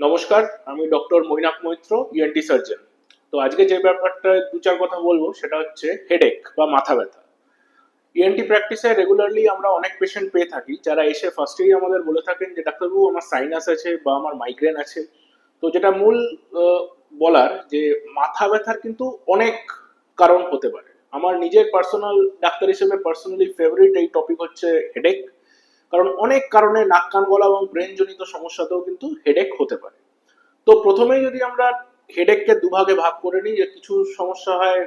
নমস্কার, আমি doctor Mainak Maitra ENT surgeon তো আজকে যে ব্যাপারটা দু চার কথা বলব, সেটা হচ্ছে হেডেক বা মাথা ব্যথা। ইএনটি প্র্যাকটিসে রেগুলারলি আমরা অনেক পেশেন্ট পেয়ে থাকি, যারা এসে ফার্স্টেই আমাদের বলে থাকেন যে, ডাক্তারবাবু, আমার সাইনাস আছে বা আমার মাইগ্রেন আছে। তো যেটা মূল বলার যে, মাথা ব্যথার কিন্তু অনেক কারণ হতে পারে। আমার নিজের পার্সোনাল ডাক্তার হিসেবে পার্সোনালি ফেভারিট এই টপিক হচ্ছে হেডেক কারণ অনেক কারণে নাক, কান, গলা এবং ব্রেন জনিত সমস্যাতেও কিন্তু হেডেক হতে পারে। তো প্রথমেই যদি আমরা হেডেককে দুভাগে ভাগ করে নিই, যে কিছু সমস্যা হয়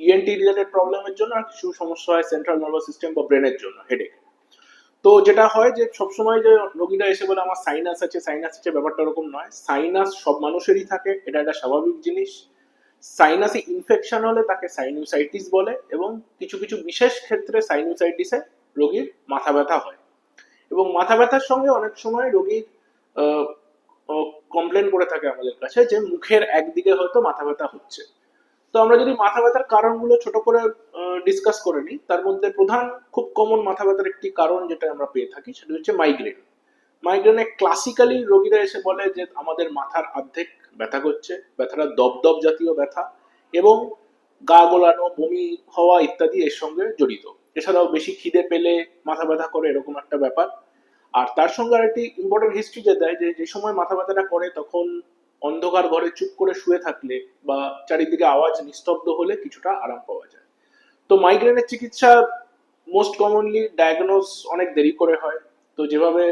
ইএনটি রিলেটেড প্রবলেমের জন্য আর কিছু সমস্যা হয় সেন্ট্রাল নার্ভাস সিস্টেম বা ব্রেনের জন্য হেডেক তো যেটা হয় যে সবসময় যে রোগীরা এসে বলে, আমার সাইনাস আছে সাইনাস আছে, ব্যাপারটা ওরকম নয়। সাইনাস সব মানুষেরই থাকে, এটা একটা স্বাভাবিক জিনিস। সাইনাসে ইনফেকশন হলে তাকে সাইনোসাইটিস বলে এবং কিছু কিছু বিশেষ ক্ষেত্রে সাইনোসাইটিসে রোগীর মাথা ব্যথা হয়। এবং মাথা ব্যথার সঙ্গে অনেক সময় রোগীর কমপ্লেন করে থাকে আমাদের কাছে যে মুখের একদিকে হয়তো মাথা ব্যথা হচ্ছে। তো আমরা যদি মাথা ব্যথার কারণগুলো ছোট করে ডিসকাস করে নিই, তার মধ্যে প্রধান খুব কমন মাথা ব্যথার একটি কারণ যেটা আমরা পেয়ে থাকি সেটা হচ্ছে মাইগ্রেন মাইগ্রেনে ক্লাসিক্যালি রোগীরা এসে বলে যে আমাদের মাথার অর্ধেক ব্যথা করছে, ব্যথাটা দপদপ জাতীয় ব্যথা এবং গা গোলানো, বমি হওয়া ইত্যাদি এর সঙ্গে জড়িত। এছাড়াও বেশি খিদে পেলে মাথা ব্যথা করে এরকম একটা ব্যাপার। আর তার সঙ্গে আরেকটি ইম্পর্টেন্ট হিস্ট্রি যে দেয় যে যে সময় মাথা ব্যথাটা করে তখন অন্ধকার ঘরে চুপ করে শুয়ে থাকলে বা চারিদিকে আওয়াজ নিস্তব্ধ হলে কিছুটা আরাম পাওয়া যায়। তো মাইগ্রেনের চিকিৎসা মোস্ট কমনলি ডায়াগনোস অনেক দেরি করে হয়। তো যেভাবে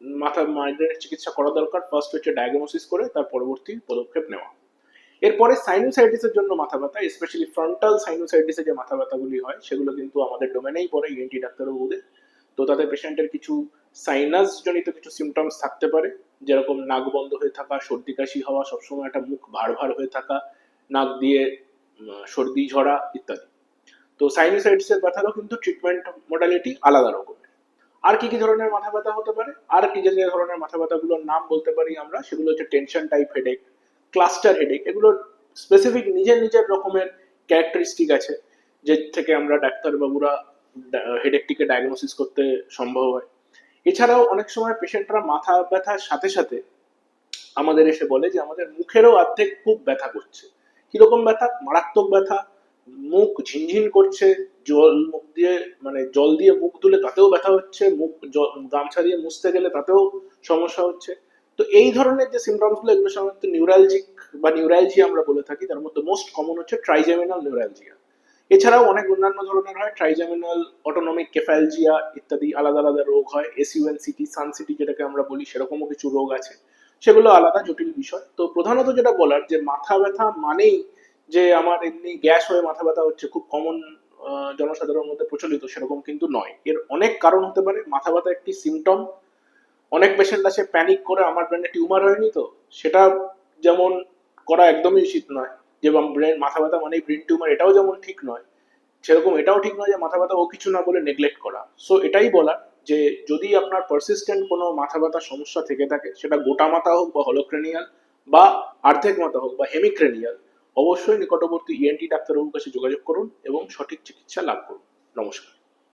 মাথা মাইগ্রেনের চিকিৎসা করা দরকার ফার্স্ট হচ্ছে ডায়াগনোসিস করে, তার পরবর্তী পদক্ষেপ নেওয়া। এরপরে সাইনোসাইটিসের জন্য মাথা ব্যথা স্পেশালি ফ্রন্টাল সাইনোসাইটিসে যে মাথা ব্যথাগুলি হয়, সেগুলো কিন্তু আমাদের ডোমেনেই পড়ে ইএনটি ডাক্তারবাবুদের তো তাদের পেশেন্টের কিছু সাইনাস জনিত কিছু সিমটমস থাকতে পারে, যেরকম নাক বন্ধ হয়ে থাকা, সর্দি কাশি হওয়া, সবসময় একটা মুখ ভার ভার হয়ে থাকা, নাক দিয়ে সর্দি ঝরা ইত্যাদি। তো সাইনোসাইটিসের ব্যথারও কিন্তু ট্রিটমেন্ট মোডালিটি আলাদা রকমের। আর কি কি ধরনের মাথা ব্যথা হতে পারে? আর কি যে ধরনের মাথা ব্যথাগুলোর নাম বলতে পারি আমরা, সেগুলো হচ্ছে tension type headache cluster headache এগুলোর স্পেসিফিক নিজের নিজের রকমের ক্যারেক্টারিস্টিক আছে, যে থেকে আমরা ডাক্তারবাবুরা হেডেকটিকে ডায়াগনোসিস করতে সম্ভব হয়। এছাড়াও অনেক সময় পেশেন্টরা মাথা ব্যথার সাথে সাথে আমাদের এসে বলে যে, আমাদের মুখেরও অর্ধেক খুব ব্যথা করছে। কীরকম ব্যথা? মারাত্মক ব্যথা। মুখ ঝিনঝিন করছে, জল মুখ দিয়ে মানে জল দিয়ে মুখ তুলে তাতেও ব্যথা হচ্ছে, মুখ গামছা দিয়ে মুছতে গেলে তাতেও সমস্যা হচ্ছে। তো এই ধরনের যে সিমটমসগুলো, এগুলো সাধারণত নিউরালজিক বা নিউরালজিয়া আমরা বলে থাকি, তার মধ্যে মোস্ট কমন হচ্ছে ট্রাইজেমিনাল নিউরালজিয়া এছাড়াও অনেক অন্যান্য ধরনের হয় ট্রাইজেমিনাল অটোনমিক কেফালজিয়া ইত্যাদি, আলাদা আলাদা রোগ হয় এসইউএন সিটি সান সিটি যেটাকে আমরা বলি, সেরকমও কিছু রোগ আছে। সেগুলো আলাদা, জটিল বিষয়। তো প্রধানত যেটা বলার, যে মাথা ব্যথা মানেই যে আমার এমনি গ্যাস হয়ে মাথা ব্যথা হচ্ছে, খুব কমন জনসাধারণের মধ্যে প্রচলিত, সেরকম কিন্তু নয়। এর অনেক কারণ হতে পারে, মাথা ব্যথা একটি সিমটম অনেক পেশেন্ট আছে প্যানিক করে আমার ব্রেনে টিউমার হয়নি তো, সেটা যেমন করা একদমই উচিত নয়। যে ব্রেন মাথা ব্যথা মানেই ব্রেন টিউমার এটাও যেমন ঠিক নয়। সেরকম এটাও ঠিক নয় যে মাথা ব্যথা ও কিছু না বলে নেগলেক্ট করা। সো এটাই বলার যে যদি আপনার পারসিস্টেন্ট কোনো মাথা ব্যথার সমস্যা থেকে থাকে, সেটা গোটা মাথা হোক বা হলোক্রেনিয়াল বা আর্ধেক মাথা হোক বা হেমিক্রেনিয়াল অবশ্যই নিকটবর্তী ইএনটি ডাক্তারবাবুর কাছে যোগাযোগ করুন এবং সঠিক চিকিৎসা লাভ করুন। নমস্কার।